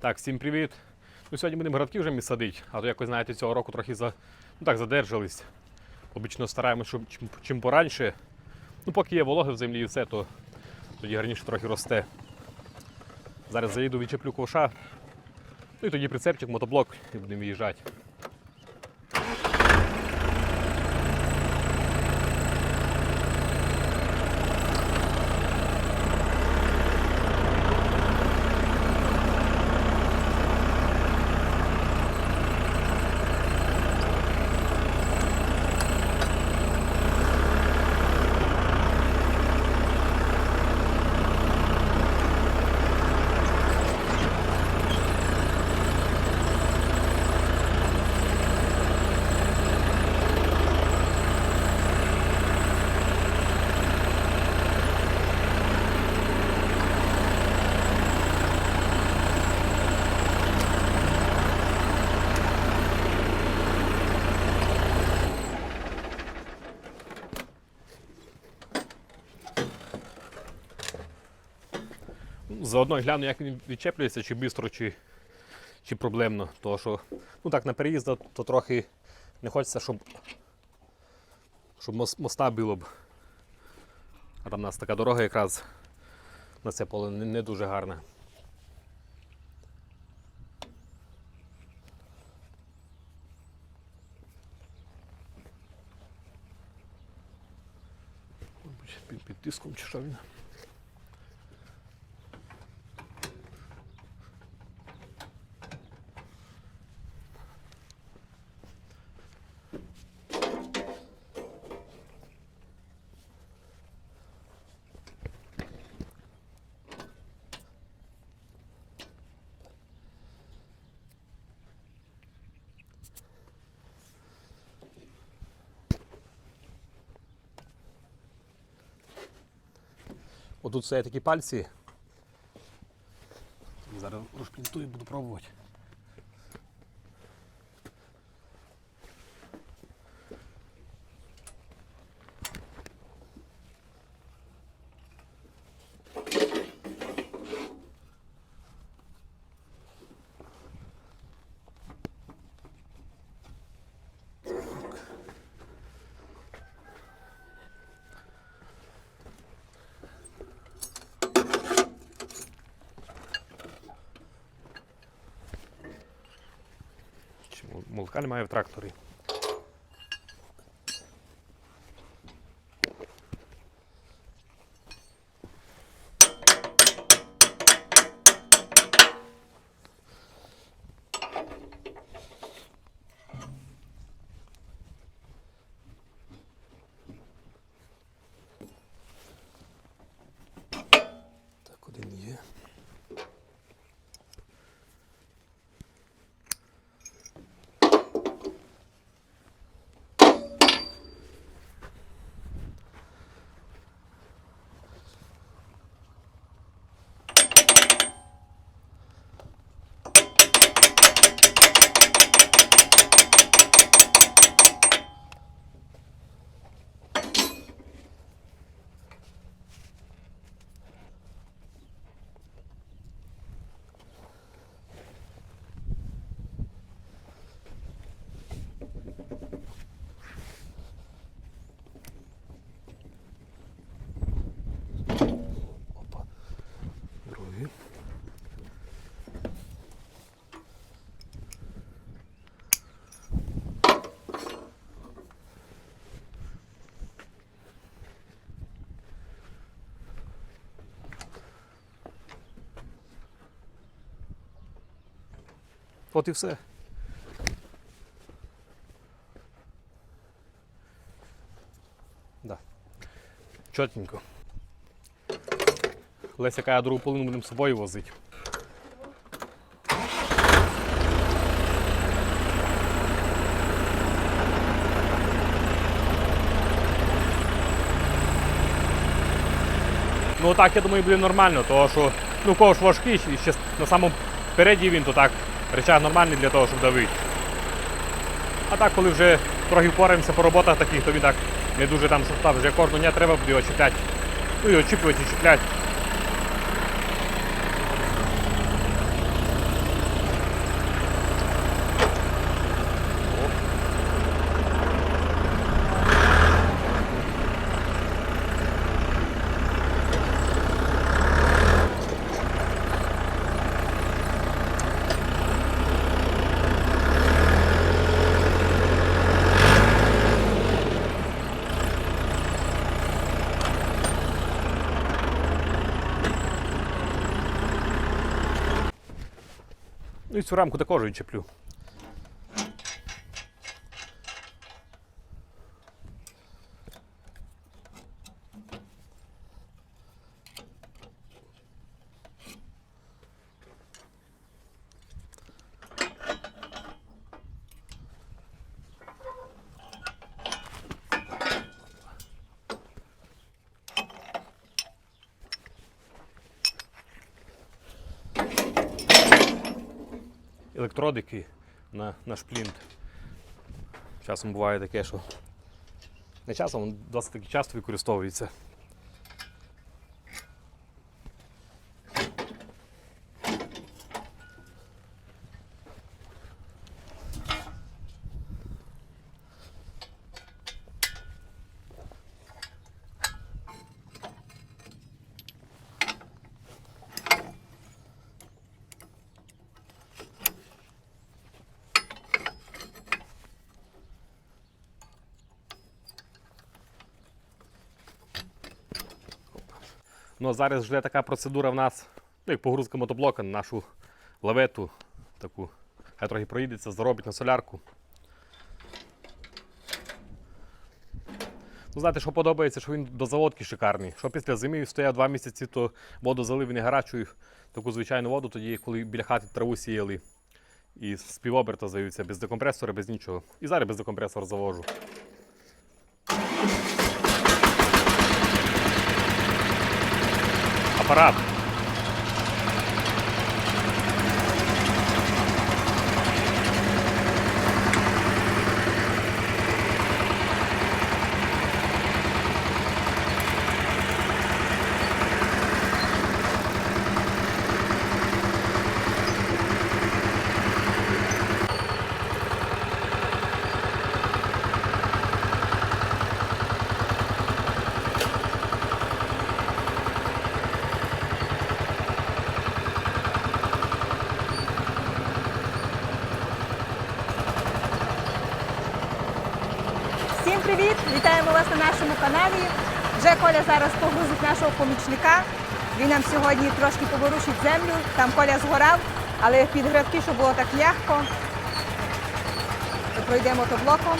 Так, всім привіт. Ну, сьогодні будемо градки вже садити, а то якось, знаєте, цього року трохи за, ну, так, задержались. Обично стараємося, щоб чим, чим пораньше. Ну, поки є вологи в землі і все, то тоді гарніше трохи росте. Зараз заїду, відчеплю ковша. Ну і тоді прицепчик, мотоблок і будемо виїжджати. Заодно гляну, як він відчеплюється, чи швидко, чи, чи проблемно. Тому що ну так, на переїзд то трохи не хочеться, щоб, щоб моста було б. А там у нас така дорога якраз на це поле не, не дуже гарна. Під, під тиском чи що він. Отут стоять такі пальці. Зараз розплінтую, буду пробувати. Немає в тракторі. От і все. Да. Чотенько. Леся каже, другу половину будемо з собою возити. Ну так, я думаю, буде нормально, тому що ну кого ж важкий, і ще на самому переді він, то так речах нормальний для того, щоб давити. А так, коли вже трохи впораємося по роботах таких, то він так не дуже там шуртав. Вже кожного дня треба буде його чіпляти. Ну і очіпувати і чіпляти. Цю рамку також відчеплю. Електродики на, наш плінт. Часом буває таке, що не часом, досить таки часто використовується. Ну а зараз вже така процедура в нас, ну як погрузка мотоблока на нашу лавету, таку, хай трохи проїдеться, заробить на солярку. Ну, знаєте, що подобається, що він до заводки шикарний. Що після зими стояв два місяці, то воду залив не гарячу, таку звичайну воду, тоді, коли біля хати траву сіяли. І з півоберта завівся, без декомпресора, без нічого. І зараз без декомпресора завожу. Апарат. Всім привіт! Вітаємо вас на нашому каналі. Вже Коля зараз погрузить нашого помічника. Він нам сьогодні трошки поворушить землю. Там Коля згорав, але під градки, щоб було так м'яко. То Пройдемо мотоблоком.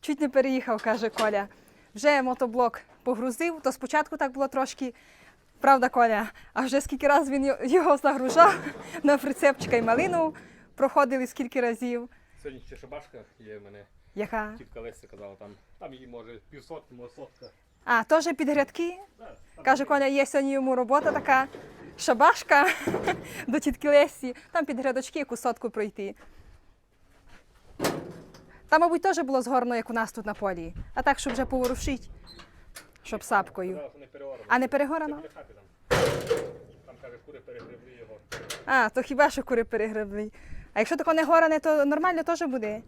Чуть не переїхав, каже Коля. Вже мотоблок погрузив, то спочатку так було трошки. Правда, Коля, а вже скільки разів він його загружав на прицепчика і малину проходили скільки разів. Сьогодні ще шабашка є в мене. Яка? Тітка Леся казала, там, там її може півсотки, може сотка. А, теж під грядки. Каже, Коля, є сьогодні йому робота така шабашка до тітки Лесі. Там під грядочки яку сотку пройти. Там, мабуть, теж було згорно, як у нас тут на полі. А так, щоб вже поворушить, щоб сапкою. А не перегорано? Там. Там каже, кури перегребли його. А, то хіба що кури перегребли. А якщо тако не горане, то нормально теж буде.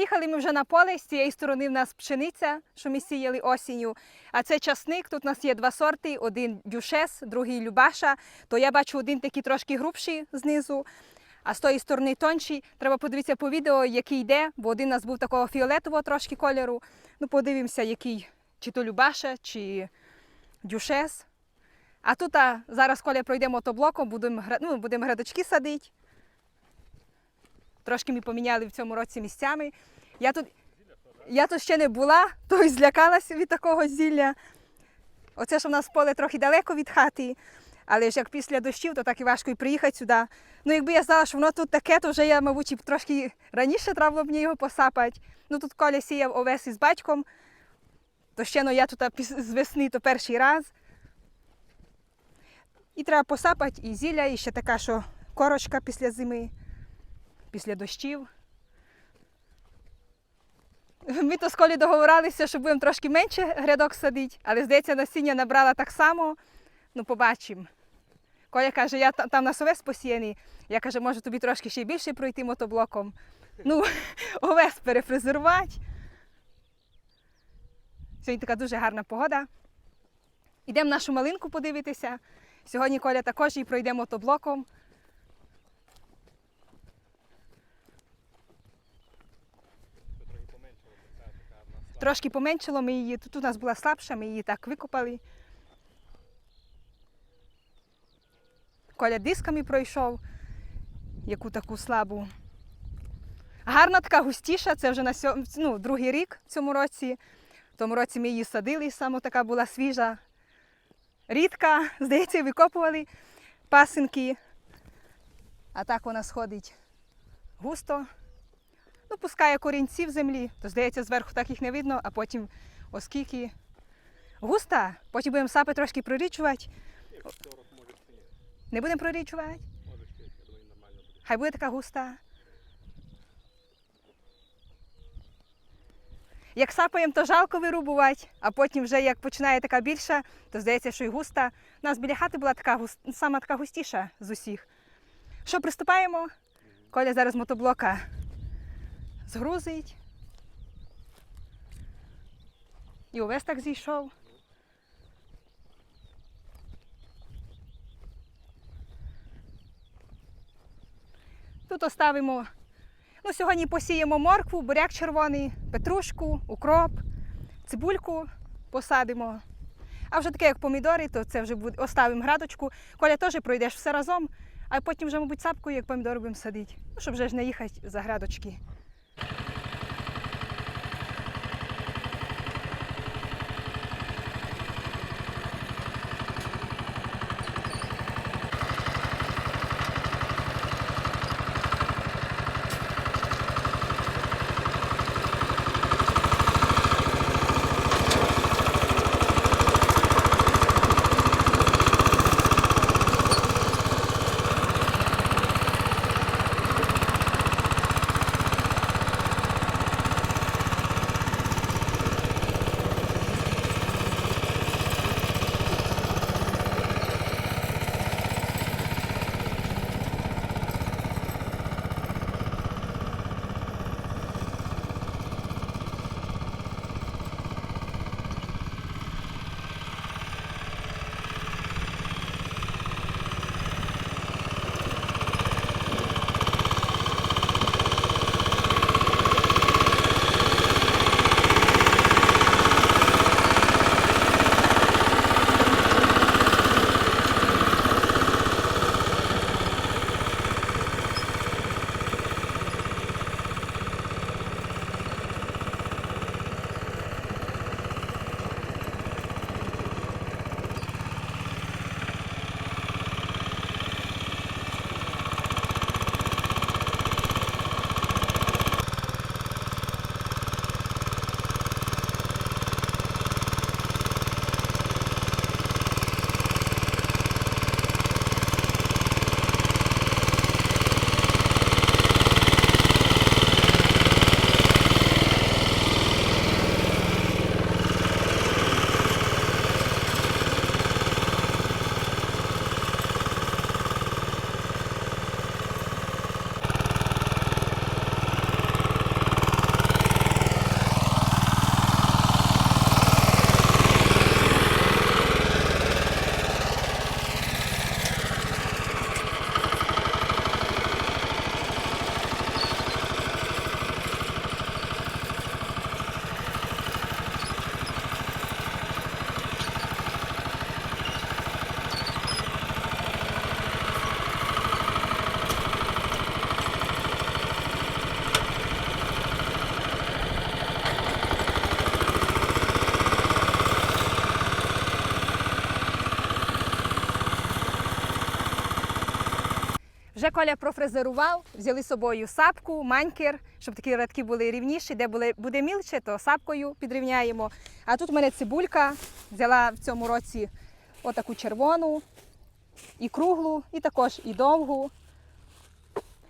Приїхали ми вже на поле, з цієї сторони в нас пшениця, що ми сіяли осінню. А це часник. Тут у нас є два сорти: один дюшес, другий любаша. То я бачу один такий трошки грубший знизу, а з тої сторони тонший. Треба подивитися по відео, який йде, бо один у нас був такого фіолетового трошки кольору. Ну, подивимося, який чи то любаша, чи дюшес. А тут а, зараз, коли пройдемо мотоблоком, будемо ну, будемо градочки садити. Трошки ми поміняли в цьому році місцями. Я тут, я тут ще не була, то й злякалася від такого зілля. Оце ж у нас поле трохи далеко від хати, але ж як після дощів, то так і важко і приїхати сюди. Ну, якби я знала, що воно тут таке, то вже я, мабуть, трошки раніше треба було б мені його посапати. Ну тут Коля сіяв овес із батьком, то ще ну, я тут з весни то перший раз. І треба посапати і зілля, і ще така, що корочка після зими після дощів. Ми то з Колі договорилися, що будемо трошки менше грядок садити, але здається, насіння набрала так само. Ну, побачимо. Коля каже, я та- там на овес посіяний. Я каже, може тобі трошки ще більше пройти мотоблоком. Ну, овес перефрезерувати. Сьогодні така дуже гарна погода. Йдемо нашу малинку подивитися. Сьогодні Коля також і пройде мотоблоком. Трошки поменшило, ми її, тут у нас була слабша, ми її так викопали. Коля дисками пройшов, яку таку слабу. Гарна така густіша, це вже на сьом, ну, другий рік в цьому році. В тому році ми її садили, саме така була свіжа. Рідка, здається, викопували пасинки. А так вона сходить густо. Ну, пускає корінці в землі, то здається, зверху так їх не видно, а потім, оскільки густа, потім будемо сапи трошки прорічувати. Не будемо прорічувати? Хай буде така густа. Як сапаємо, то жалко вирубувати, а потім вже як починає така більша, то здається, що й густа. У нас біля хати була така гус... сама така густіша з усіх. Що, приступаємо? Коля зараз мотоблока згрузить. І увесь так зійшов. Тут оставимо. Ну, сьогодні посіємо моркву, буряк червоний, петрушку, укроп, цибульку посадимо. А вже таке, як помідори, то це вже буде, оставимо градочку. Коля теж пройдеш все разом, а потім вже, мабуть, сапкою, як помідори будемо садити. Ну, щоб вже ж не їхати за градочки. Вже Коля профрезерував, взяли з собою сапку, манькер, щоб такі рядки були рівніші, де були, буде мілче, то сапкою підрівняємо. А тут в мене цибулька, взяла в цьому році отаку червону, і круглу, і також і довгу.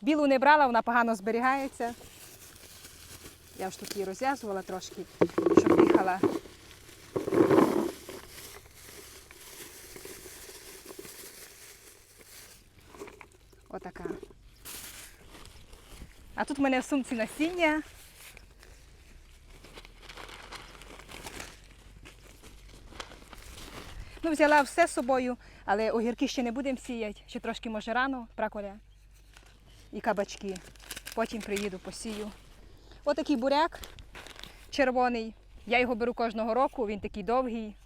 Білу не брала, вона погано зберігається. Я ж тут її розв'язувала трошки, щоб їхала. Отака. А тут в мене в сумці насіння. Ну, взяла все з собою, але огірки ще не будемо сіяти, ще трошки може рано, праколя. І кабачки. Потім приїду, посію. Отакий буряк червоний. Я його беру кожного року, він такий довгий.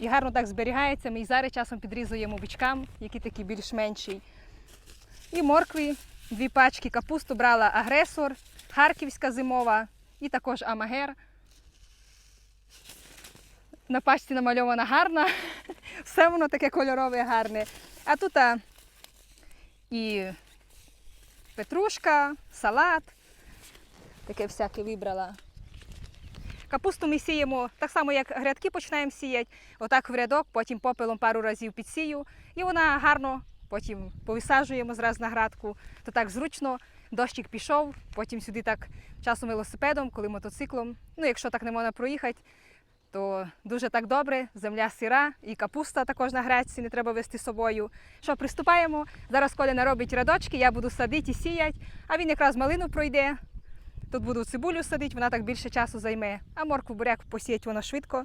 І гарно так зберігається. Ми і зараз часом підрізуємо бичкам, які такі більш менші. І моркві, дві пачки капусту брала агресор, харківська зимова і також амагер. На пачці намальована гарна. Все воно таке кольорове, гарне. А тут а, і петрушка, салат. Таке всяке вибрала. Капусту ми сіємо так само, як грядки починаємо сіяти, отак в рядок, потім попелом пару разів підсію. І вона гарно, потім повисаджуємо зразу на градку. То так зручно, дощик пішов, потім сюди так часом велосипедом, коли мотоциклом. Ну, якщо так не можна проїхати, то дуже так добре. Земля сира і капуста також на грядці, не треба вести з собою. Що, приступаємо. Зараз Коля наробить рядочки, я буду садити і сіяти, а він якраз малину пройде. Тут буду цибулю садити, вона так більше часу займе. А моркву буряк посіять воно швидко.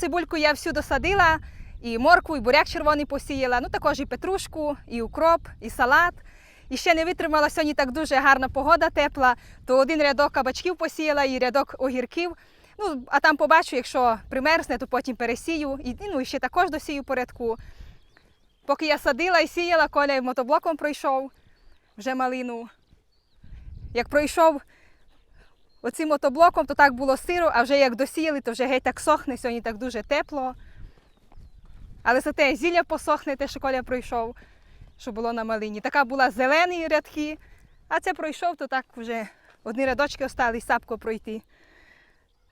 Цибульку я всю досадила, і моркву, і буряк червоний посіяла, ну також і петрушку, і укроп, і салат. І ще не витримала сьогодні так дуже гарна погода тепла, то один рядок кабачків посіяла і рядок огірків. Ну, а там побачу, якщо примерзне, то потім пересію. І, ну, і ще також досію порядку. Поки я садила і сіяла, Коля мотоблоком пройшов вже малину. Як пройшов оцим мотоблоком, то так було сиро, а вже як досіяли, то вже геть так сохне, сьогодні так дуже тепло. Але зате зілля посохне, те, що Коля пройшов, що було на малині. Така була зелені рядки, а це пройшов, то так вже одні рядочки остались сапко пройти.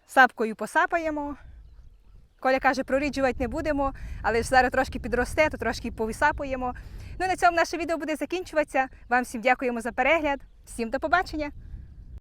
Сапкою посапаємо. Коля каже, проріджувати не будемо, але ж зараз трошки підросте, то трошки повисапуємо. Ну на цьому наше відео буде закінчуватися. Вам всім дякуємо за перегляд. Всім до побачення!